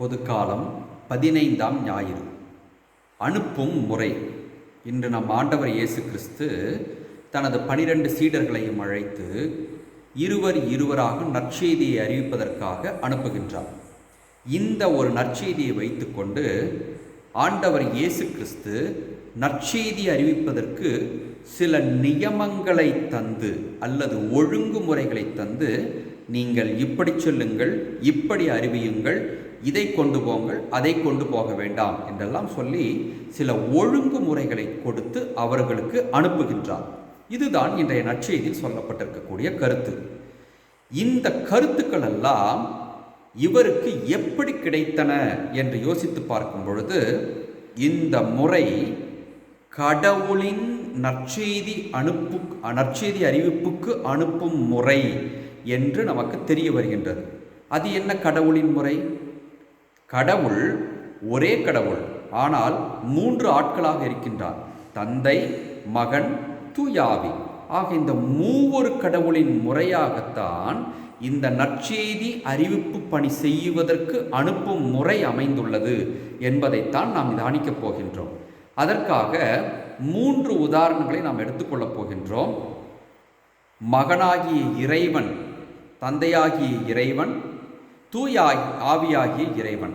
பொதுக்காலம் பதினைந்தாம் ஞாயிறு. அனுப்பும் முறை. இன்று நம் ஆண்டவர் இயேசு கிறிஸ்து தனது பனிரெண்டு சீடர்களையும் அழைத்து இருவர் இருவராக நற்செய்தியை அறிவிப்பதற்காக அனுப்புகின்றார். இந்த ஒரு நற்செய்தியை வைத்துக்கொண்டு ஆண்டவர் இயேசு கிறிஸ்து நற்செய்தி அறிவிப்பதற்கு சில நியமங்களை தந்து அல்லது ஒழுங்குமுறைகளை தந்து நீங்கள் இப்படி சொல்லுங்கள் இப்படி அறிவியுங்கள் இதை கொண்டு போங்கள் அதை கொண்டு போக வேண்டாம் என்றெல்லாம் சொல்லி சில ஒழுங்குமுறைகளை கொடுத்து அவர்களுக்கு அனுப்புகின்றார். இதுதான் இன்றைய நற்செய்தியில் சொல்லப்பட்டிருக்கக்கூடிய கருத்து. இந்த கருத்துக்கள் எல்லாம் இவருக்கு எப்படி கிடைத்தன என்று யோசித்து பார்க்கும் பொழுது இந்த முறை கடவுளின் நற்செய்தி அனுப்பு நற்செய்தி அறிவிப்புக்கு அனுப்பும் முறை என்று நமக்கு தெரிய வருகின்றது. அது என்ன கடவுளின் முறை? கடவுள் ஒரே கடவுள் ஆனால் மூன்று ஆட்களாக இருக்கின்றார். தந்தை மகன் துயாவி. ஆக இந்த மூவொரு கடவுளின் முறையாகத்தான் இந்த நற்செய்தி அறிவிப்பு பணி செய்வதற்கு அனுப்பும் முறை அமைந்துள்ளது என்பதைத்தான் நாம் தியானிக்கப் போகின்றோம். அதற்காக மூன்று உதாரணங்களை நாம் எடுத்துக்கொள்ளப் போகின்றோம். மகனாகிய இறைவன் தந்தையாகிய இறைவன் தூய ஆவியாகிய இறைவன்.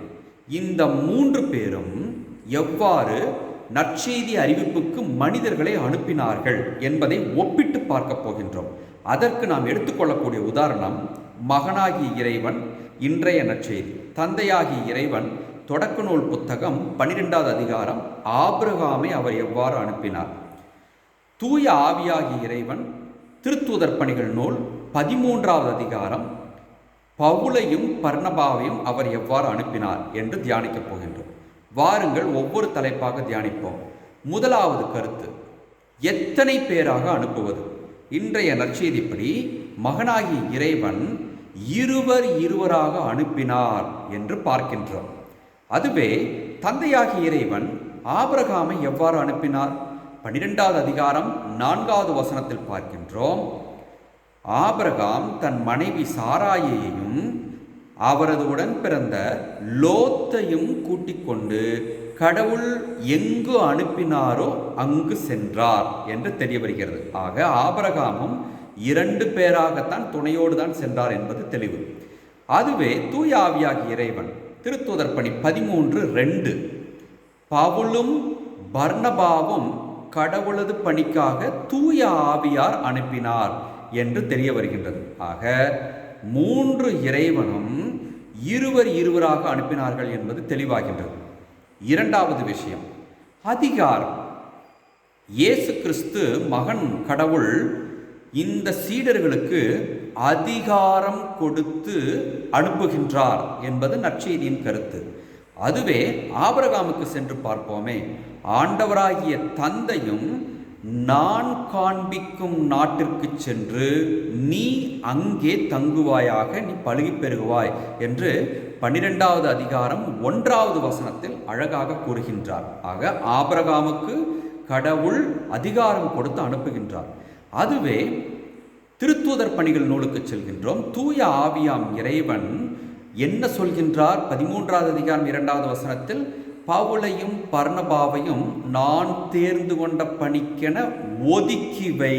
இந்த மூன்று பேரும் எவ்வாறு நற்செய்தி அறிவிப்புக்கு மனிதர்களை அனுப்பினார்கள் என்பதை ஒப்பிட்டு பார்க்க போகின்றோம். அதற்கு நாம் எடுத்துக்கொள்ளக்கூடிய உதாரணம் மகனாகிய இறைவன் இன்றைய நற்செய்தி. தந்தையாகிய இறைவன் தொடக்க நூல் புத்தகம் பன்னிரெண்டாவது அதிகாரம் ஆபிரகாமை அவர் எவ்வாறு அனுப்பினார்? தூய ஆவியாகிய இறைவன் திருத்தூதர் பணிகள் நூல் பதிமூன்றாவது அதிகாரம் பவுலையும் பர்ணபாவையும் அவர் எவ்வாறு அனுப்பினார் என்று தியானிக்கப் போகின்றோம். வாருங்கள் ஒவ்வொரு தலைப்பாக தியானிப்போம். முதலாவது கருத்து எத்தனை பேராக அனுப்புவது? இன்றைய நற்செய்திப்படி மகனாகிய இறைவன் இருவர் இருவராக அனுப்பினார் என்று பார்க்கின்றோம். அதுவே தந்தையாகிய இறைவன் ஆபரகாமை எவ்வாறு அனுப்பினார்? பன்னிரெண்டாவது அதிகாரம் நான்காவது வசனத்தில் பார்க்கின்றோம். ஆபரகாம் தன் மனைவி சாராயையும் அவரது உடன் பிறந்த லோத்தையும் கூட்டிக் கொண்டு கடவுள் எங்கு அனுப்பினாரோ அங்கு சென்றார் என்று தெரிய வருகிறது. ஆக ஆபரகாமும் இரண்டு பேராகத்தான் துணையோடு தான் சென்றார் என்பது தெளிவு. அதுவே தூய ஆவியாகிய இறைவன் திருத்தூதர் பணி பதிமூன்று ரெண்டு. பவுலும் பர்ணபாவும் கடவுளது பணிக்காக தூய ஆவியார் அனுப்பினார். என்று தெரிய வருகின்றது. ஆக மூன்று இறைவனும் இருவர் இருவராக அனுப்பினார்கள் என்பது தெளிவாகின்றது. இரண்டாவது விஷயம் அதிகாரம். இயேசு கிறிஸ்து மகன் கடவுள் இந்த சீடர்களுக்கு அதிகாரம் கொடுத்து அனுப்புகின்றார் என்பது நற்செய்தியின் கருத்து. அதுவே ஆபரகாமுக்கு சென்று பார்ப்போமே ஆண்டவராகிய தந்தையும் நான் காண்பிக்கும் நாட்டிற்கு சென்று நீ அங்கே தங்குவாயாக நீ பழுகி பெறுவாய் என்று பன்னிரெண்டாவது அதிகாரம் ஒன்றாவது வசனத்தில் அழகாக கூறுகின்றார். ஆக ஆபரகாமுக்கு கடவுள் அதிகாரம் கொடுத்து அனுப்புகின்றார். அதுவே திருத்தூதர் பணிகள் நூலுக்கு செல்கின்றோம். தூய ஆவியாம் இறைவன் என்ன சொல்கின்றார்? பதிமூன்றாவது அதிகாரம் இரண்டாவது வசனத்தில் பவுலையும் பர்ணபாவையும் நான் தேர்ந்து கொண்ட பணிக்கென ஒதுக்கிவை.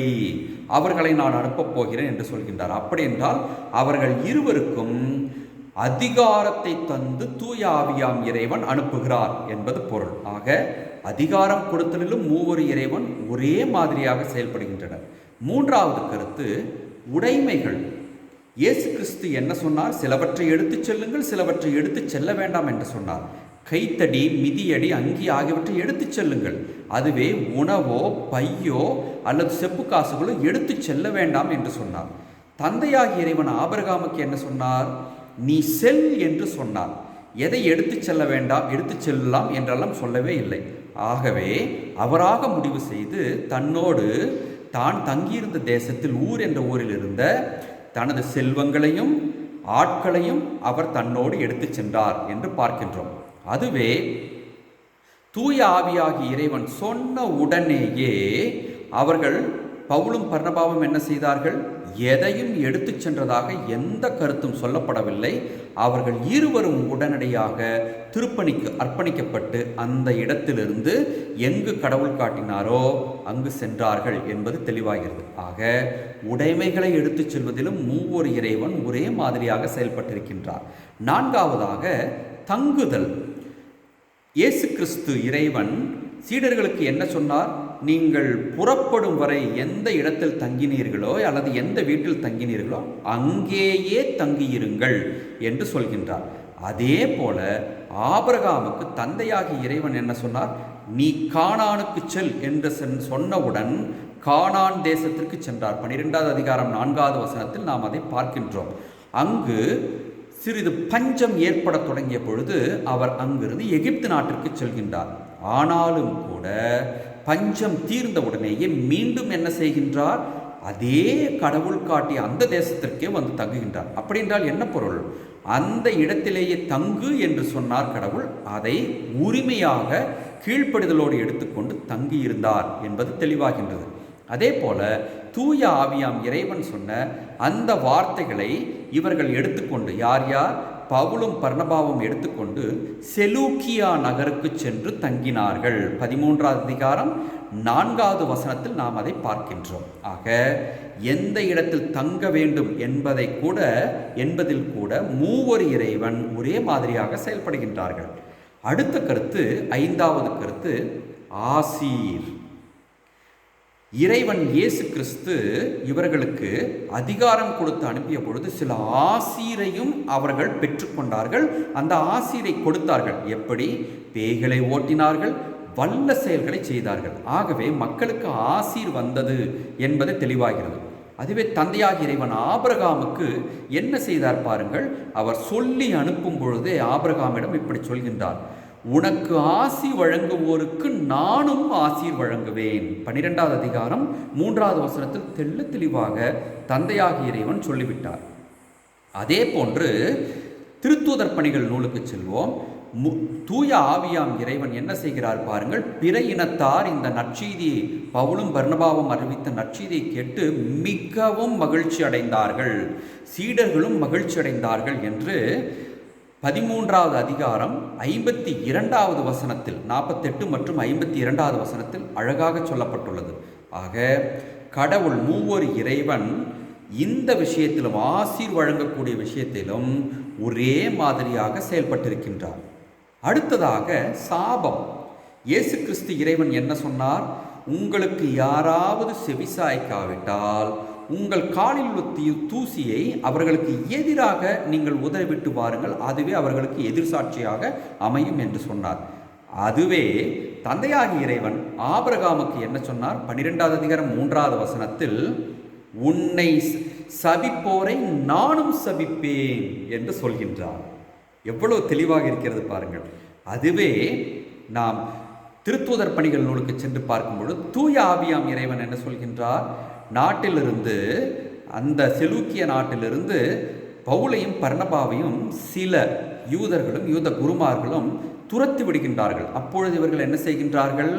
அவர்களை நான் அனுப்பப் போகிறேன் என்று சொல்கின்றார். அப்படி என்றால் அவர்கள் இருவருக்கும் அதிகாரத்தை தந்து தூயாவியாம் இறைவன் அனுப்புகிறார் என்பது பொருள். ஆக அதிகாரம் கொடுத்தலிலும் மூவொரு இறைவன் ஒரே மாதிரியாக செயல்படுகின்றனர். மூன்றாவது கருத்து உடைமைகள். இயேசு கிறிஸ்து என்ன சொன்னார்? சிலவற்றை எடுத்துச் செல்லுங்கள் சிலவற்றை எடுத்துச் செல்ல வேண்டாம் என்று சொன்னார். கைத்தடி மிதியடி அங்கி ஆகியவற்றை எடுத்துச் செல்லுங்கள். அதுவே உணவோ பையோ அல்லது செப்பு காசுகளோ எடுத்துச் செல்ல வேண்டாம் என்று சொன்னார். தந்தையாகிய இறைவன் ஆபரகாமுக்கு என்ன சொன்னார்? நீ செல் என்று சொன்னார். எதை எடுத்துச் செல்ல வேண்டாம் எடுத்துச் செல்லலாம் என்றெல்லாம் சொல்லவே இல்லை. ஆகவே அவராக முடிவு செய்து தன்னோடு தான் தங்கியிருந்த தேசத்தில் ஊர் என்ற ஊரில் இருந்த தனது செல்வங்களையும் ஆட்களையும் அவர் தன்னோடு எடுத்துச் சென்றார் என்று பார்க்கின்றோம். அதுவே தூய ஆவியாகி இறைவன் சொன்ன உடனேயே அவர்கள் பவுலும் பர்ணபாவும் என்ன செய்தார்கள்? எதையும் எடுத்துச் சென்றதாக எந்த கருத்தும் சொல்லப்படவில்லை. அவர்கள் இருவரும் உடனடியாக திருப்பணிக்கு அர்ப்பணிக்கப்பட்டு அந்த இடத்திலிருந்து எங்கு கடவுள் காட்டினாரோ அங்கு சென்றார்கள் என்பது தெளிவாகிறது. ஆக உடைமைகளை எடுத்துச் செல்வதிலும் மூவொரு இறைவன் ஒரே மாதிரியாக செயல்பட்டிருக்கின்றார். நான்காவதாக தங்குதல். இயேசு கிறிஸ்து இறைவன் சீடர்களுக்கு என்ன சொன்னார்? நீங்கள் புறப்படும் வரை எந்த இடத்தில் தங்கினீர்களோ அல்லது எந்த வீட்டில் தங்கினீர்களோ அங்கேயே தங்கியிருங்கள் என்று சொல்கின்றார். அதே போல ஆபரகாமுக்கு தந்தையாகி இறைவன் என்ன சொன்னார்? நீ காணானுக்கு செல் என்று சென்- சொன்னவுடன் காணான் தேசத்திற்கு சென்றார். பன்னிரெண்டாவது அதிகாரம் நான்காவது வசனத்தில் நாம் அதை பார்க்கின்றோம். அங்கு சிறிது பஞ்சம் ஏற்படத் தொடங்கிய பொழுது அவர் அங்கிருந்து எகிப்து நாட்டிற்கு செல்கின்றார். ஆனாலும் கூட பஞ்சம் தீர்ந்த உடனேயே மீண்டும் என்ன செய்கின்றார்? அதே கடவுள் காட்டிய அந்த தேசத்திற்கே வந்து தங்குகின்றார். அப்படி என்றால் என்ன பொருள்? அந்த இடத்திலேயே தங்கு என்று சொன்னார் கடவுள். அதை உரிமையாக கீழ்ப்படுதலோடு எடுத்துக்கொண்டு தங்கியிருந்தார் என்பது தெளிவாகின்றது. அதே போல தூய ஆவியாம் இறைவன் சொன்ன அந்த வார்த்தைகளை இவர்கள் எடுத்துக்கொண்டு யார் யார்? பவுலும் பர்ணபாவும் எடுத்துக்கொண்டு செலூக்கியா நகருக்கு சென்று தங்கினார்கள். பதிமூன்றாவது அதிகாரம் நான்காவது வசனத்தில் நாம் அதை பார்க்கின்றோம். ஆக எந்த இடத்தில் தங்க வேண்டும் என்பதை கூட என்பதில் கூட மூவொரு இறைவன் ஒரே மாதிரியாக செயல்படுகின்றார்கள். அடுத்த கருத்து ஐந்தாவது கருத்து ஆசீர். இறைவன் இயேசு கிறிஸ்து இவர்களுக்கு அதிகாரம் கொடுத்து அனுப்பிய பொழுது சில ஆசீரையும் அவர்கள் பெற்றுக்கொண்டார்கள். அந்த ஆசீரை கொடுத்தார்கள். எப்படி? பேய்களை ஓட்டினார்கள் வல்ல செயல்களை செய்தார்கள். ஆகவே மக்களுக்கு ஆசீர் வந்தது என்பது தெளிவாகிறது. அதுவே தந்தையாக இறைவன் ஆபிரகாமுக்கு என்ன செய்தார் பாருங்கள். அவர் சொல்லி அனுப்பும் பொழுதே ஆபிரகாமிடம் இப்படி சொல்கின்றார். உனக்கு ஆசி வழங்குவோருக்கு நானும் ஆசி வழங்குவேன். பன்னிரெண்டாவது அதிகாரம் மூன்றாவது வசனத்தில் தெள்ள தெளிவாக தந்தையாக இறைவன் சொல்லிவிட்டார். அதே போன்று திருத்தூதர் பணிகள் நூலுக்கு செல்வோம். மு- தூய ஆவியாம் இறைவன் என்ன செய்கிறார் பாருங்கள். பிற இனத்தார் இந்த நற்செய்தியை பவுலும் பர்ணபாவும் அறிவித்த நற்செய்தியை கேட்டு மிகவும் மகிழ்ச்சி அடைந்தார்கள் சீடர்களும் மகிழ்ச்சி அடைந்தார்கள் என்று பதிமூன்றாவது அதிகாரம் ஐம்பத்தி இரண்டாவது வசனத்தில் நாற்பத்தெட்டு மற்றும் ஐம்பத்தி இரண்டாவது வசனத்தில் அழகாக சொல்லப்பட்டுள்ளது. ஆக கடவுள் மூவொரு இறைவன் இந்த விஷயத்திலும் ஆசீர் வழங்கக்கூடிய விஷயத்திலும் ஒரே மாதிரியாக செயல்பட்டிருக்கின்றார். அடுத்ததாக சாபம். இயேசு கிறிஸ்து இறைவன் என்ன சொன்னார்? உங்களுக்கு யாராவது செவிசாய்க்காவிட்டால் உங்கள் காலில் உள்ள தூசியை அவர்களுக்கு எதிராக நீங்கள் உதவிட்டு வாருங்கள். அதுவே அவர்களுக்கு எதிர்சாட்சியாக அமையும் என்று சொன்னார். அதுவே தந்தையாகி இறைவன் ஆபரகாமுக்கு என்ன சொன்னார்? பன்னிரெண்டாவது அதிகாரம் மூன்றாவது வசனத்தில் உன்னை சபிப்போரை நானும் சபிப்பேன் என்று சொல்கின்றார். எவ்வளவு தெளிவாக இருக்கிறது பாருங்கள். அதுவே நாம் திருத்தூதர் பணிகள் நூலுக்கு சென்று பார்க்கும்பொழுது தூய ஆவியாம் இறைவன் என்ன சொல்கின்றார்? நாட்டிலிருந்து அந்த செலூக்கிய நாட்டிலிருந்து பவுலையும் பர்ணபாவையும் சில யூதர்களும் யூத குருமார்களும் துரத்தி விடுகின்றார்கள். அப்பொழுது இவர்கள் என்ன செய்கின்றார்கள்?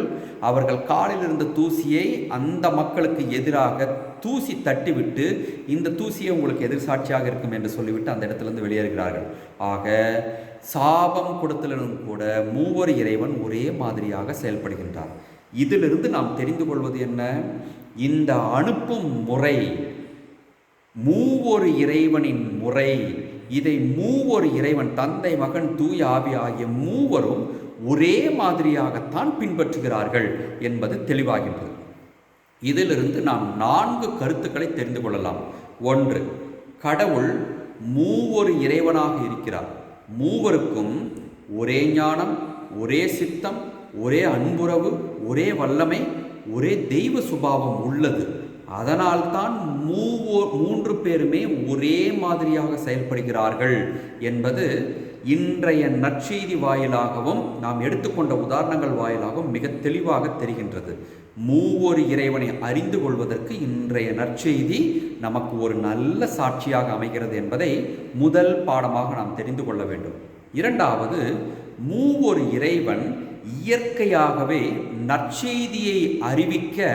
அவர்கள் காலில் இருந்த தூசியை அந்த மக்களுக்கு எதிராக தூசி தட்டிவிட்டு இந்த தூசியை உங்களுக்கு எதிர்சாட்சியாக இருக்கும் என்று சொல்லிவிட்டு அந்த இடத்திலிருந்து வெளியேறுகிறார்கள். ஆக சாபம் கொடுத்தலும் கூட மூவர் இறைவன் ஒரே மாதிரியாக செயல்படுகின்றார். இதிலிருந்து நாம் தெரிந்து கொள்வது என்ன? இந்த அனுப்பும் முறை மூவொரு இறைவனின் முறை இதை மூவொரு இறைவன் தந்தை மகன் தூய ஆவி ஆகிய மூவரும் ஒரே மாதிரியாகத்தான் பின்பற்றுகிறார்கள் என்பது தெளிவாகின்றது. இதிலிருந்து நாம் நான்கு கருத்துக்களை தெரிந்து கொள்ளலாம். ஒன்று கடவுள் மூவொரு இறைவனாக இருக்கிறார். மூவருக்கும் ஒரே ஞானம் ஒரே சித்தம் ஒரே அன்புறவு ஒரே வல்லமை ஒரே தெய்வ சுபாவம் உள்ளது. அதனால்தான் மூவோ மூன்று பேருமே ஒரே மாதிரியாக செயல்படுகிறார்கள் என்பது இன்றைய நற்செய்தி வாயிலாகவும் நாம் எடுத்துக்கொண்ட உதாரணங்கள் வாயிலாகவும் மிக தெளிவாக தெரிகின்றது. மூவொரு இறைவனை அறிந்து கொள்வதற்கு இன்றைய நற்செய்தி நமக்கு ஒரு நல்ல சாட்சியாக அமைகிறது என்பதை முதல் பாடமாக நாம் தெரிந்து கொள்ள வேண்டும். இரண்டாவது மூவொரு இறைவன் இயற்கையாகவே நற்செய்தியை அறிவிக்க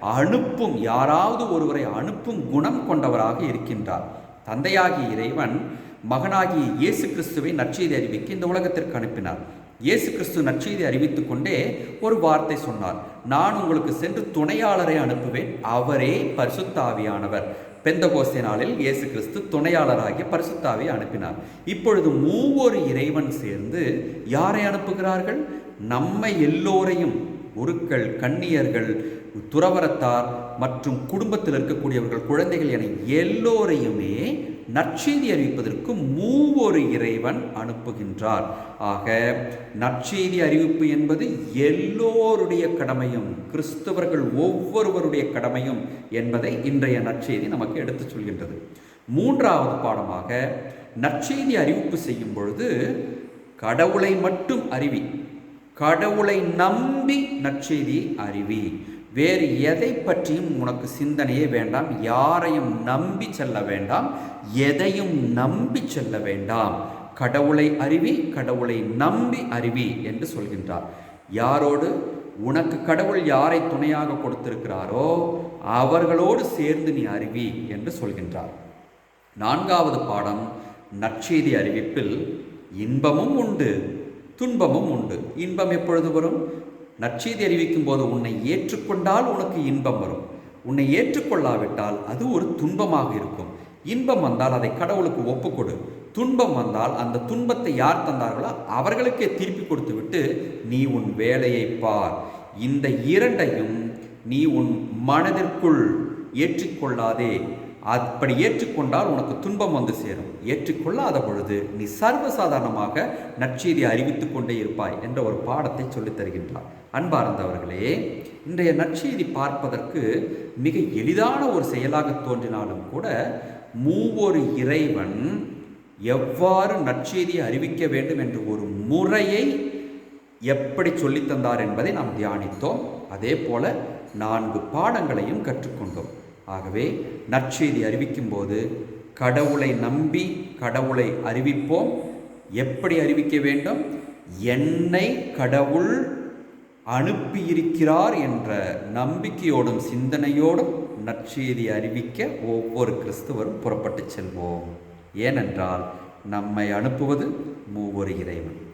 அனுப்பும் யாராவது ஒருவரை அனுப்பும் குணம் கொண்டவராக இருக்கின்றார். தந்தையாகிய இறைவன் மகனாகிய இயேசு கிறிஸ்துவை நற்செய்தி அறிவிக்க இந்த உலகத்திற்கு அனுப்பினார். இயேசு கிறிஸ்து நற்செய்தி அறிவித்து கொண்டே ஒரு வார்த்தை சொன்னார். நான் உங்களுக்கு சென்று துணையாளரை அனுப்புவேன். அவரே பரிசுத்தாவியானவர். பெந்தகோஸ்தே நாளில் இயேசு கிறிஸ்து துணையாளராகிய பரிசுத்தாவை அனுப்பினார். இப்பொழுது மூவொரு இறைவன் சேர்ந்து யாரை அனுப்புகிறார்கள்? நம்மை எல்லோரையும் ஒருக்கள் கன்னியர்கள் துறவரத்தார் மற்றும் குடும்பத்தில் இருக்கக்கூடியவர்கள் குழந்தைகள் என எல்லோரையுமே நற்செய்தி அறிவிப்பதற்கு மூவொரு இறைவன் அனுப்புகின்றார். ஆக நற்செய்தி அறிவிப்பு என்பது எல்லோருடைய கடமையும் கிறிஸ்தவர்கள் ஒவ்வொருவருடைய கடமையும் என்பதை இன்றைய நற்செய்தி நமக்கு எடுத்துச் சொல்கின்றது. மூன்றாவது பாடமாக நற்செய்தி அறிவிப்பு செய்யும் பொழுது கடவுளை மட்டும் அறிவி கடவுளை நம்பி நற்செய்தி அறிவி வேறு எதை பற்றியும் உனக்கு சிந்தனையே வேண்டாம். யாரையும் நம்பி செல்ல வேண்டாம். எதையும் நம்பி செல்ல வேண்டாம். கடவுளை அறிவி கடவுளை நம்பி அறிவி என்று சொல்கின்றார். யாரோடு? உனக்கு கடவுள் யாரை துணையாக கொடுத்திருக்கிறாரோ அவர்களோடு சேர்ந்து நீ அறிவி என்று சொல்கின்றார். நான்காவது பாடம் நற்செய்தி அறிவிப்பில் இன்பமும் உண்டு. துன்பமும் உண்டு. இன்பம் எப்பொழுது வரும்? நற்செய்தி அறிவிக்கும் போது உன்னை ஏற்றுக்கொண்டால் உனக்கு இன்பம் வரும். உன்னை ஏற்றுக்கொள்ளாவிட்டால் அது ஒரு துன்பமாக இருக்கும். இன்பம் வந்தால் அதை கடவுளுக்கு ஒப்புக்கொடு. துன்பம் வந்தால் அந்த துன்பத்தை யார் தந்தார்களோ அவர்களுக்கே திருப்பி கொடுத்து விட்டு நீ உன் வேலையை பார். இந்த இரண்டையும் நீ உன் மனதிற்குள் ஏற்றிக்கொள்ளாதே. அப்படி ஏற்றுக்கொண்டால் உனக்கு துன்பம் வந்து சேரும். ஏற்றுக்கொள்ளாத பொழுது நீ சர்வசாதாரணமாக நற்செய்தி அறிவித்துக் கொண்டே இருப்பாய் என்ற ஒரு பாடத்தை சொல்லித் தருகின்றார். அன்பார்ந்தவர்களே இன்றைய நற்செய்தி பார்ப்பதற்கு மிக எளிதான ஒரு செயலாக தோன்றினாலும் கூட மூவொரு இறைவன் எவ்வாறு நற்செய்தியை அறிவிக்க வேண்டும் என்ற ஒரு முறையை எப்படி சொல்லித் தந்தார் என்பதை நாம் தியானித்தோம். அதே போல நான்கு பாடங்களையும் கற்றுக்கொண்டோம். ஆகவே நற்செய்தி அறிவிக்கும் போது கடவுளை நம்பி கடவுளை அறிவிப்போம். எப்படி அறிவிக்க வேண்டும்? என்னை கடவுள் அனுப்பியிருக்கிறார் என்ற நம்பிக்கையோடும் சிந்தனையோடும் நற்செய்தி அறிவிக்க ஒவ்வொரு கிறிஸ்துவரும் புறப்பட்டு செல்வோம். ஏனென்றால் நம்மை அனுப்புவது மூவொரு இறைவன்.